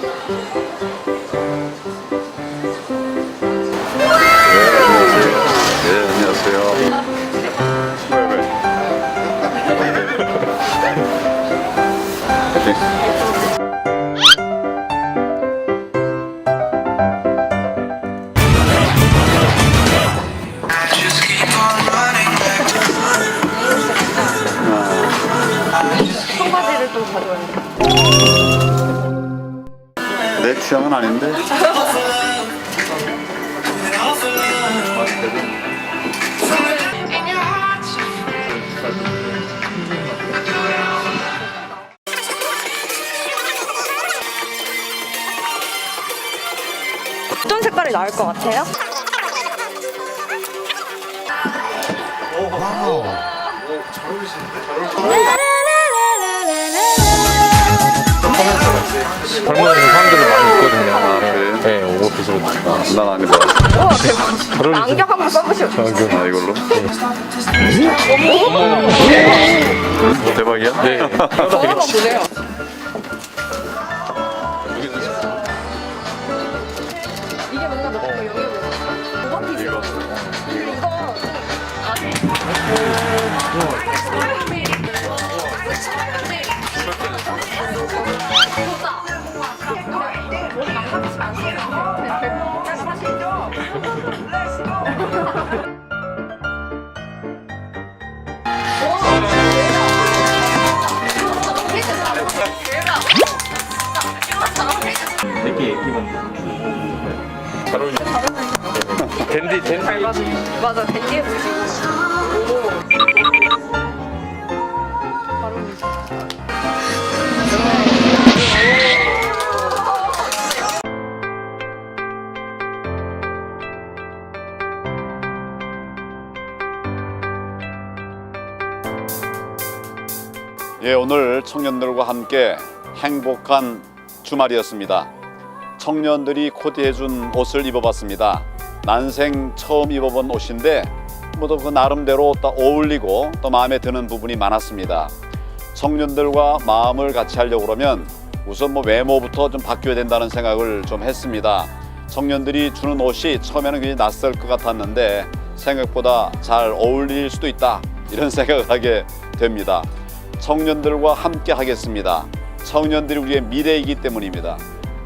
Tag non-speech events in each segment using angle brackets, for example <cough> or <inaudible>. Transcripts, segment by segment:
네, 안녕하세요. 청바지를 좀 가져와야 돼. 내 취향은 아닌데. 어떤 색깔이 나을 것 같아요? 젊은 사람들이 많이 있거든요. 아? 네. 난 아니다. 우와 대박. 안경 한번 써보시오. 아, 이걸로? 대박이야? 네. 저거 한번 보세요. 이게 뭔가 너 여기 뭐가 피지? 이거. 이거 댄디, 댄디. 맞아 댄디해 보시고. 예, 오늘 청년들과 함께 행복한 주말이었습니다. 청년들이 코디해준 옷을 입어봤습니다. 난생 처음 입어본 옷인데 모두 그 나름대로 또 어울리고 또 마음에 드는 부분이 많았습니다. 청년들과 마음을 같이 하려고 그러면 우선 뭐 외모부터 좀 바뀌어야 된다는 생각을 좀 했습니다. 청년들이 주는 옷이 처음에는 굉장히 낯설 것 같았는데 생각보다 잘 어울릴 수도 있다 이런 <laughs> 생각을 하게 됩니다. 청년들과 함께 하겠습니다. 청년들이 우리의 미래이기 때문입니다.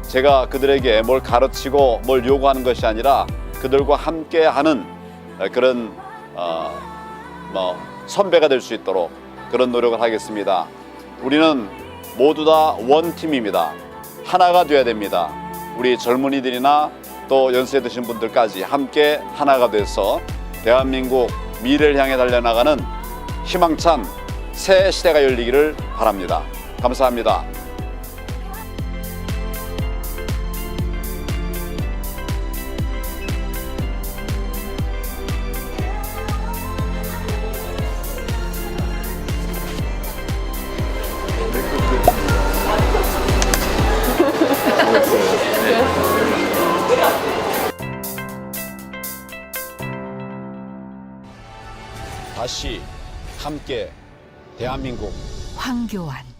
제가 그들에게 뭘 가르치고 뭘 요구하는 것이 아니라 그들과 함께 하는 그런 어, 뭐 선배가 될 수 있도록 그런 노력을 하겠습니다. 우리는 모두 다 원팀입니다. 하나가 돼야 됩니다. 우리 젊은이들이나 또 연세 드신 분들까지 함께 하나가 돼서 대한민국 미래를 향해 달려나가는 희망찬 새 시대가 열리기를 바랍니다. 감사합니다. 다시 함께 대한민국 황교안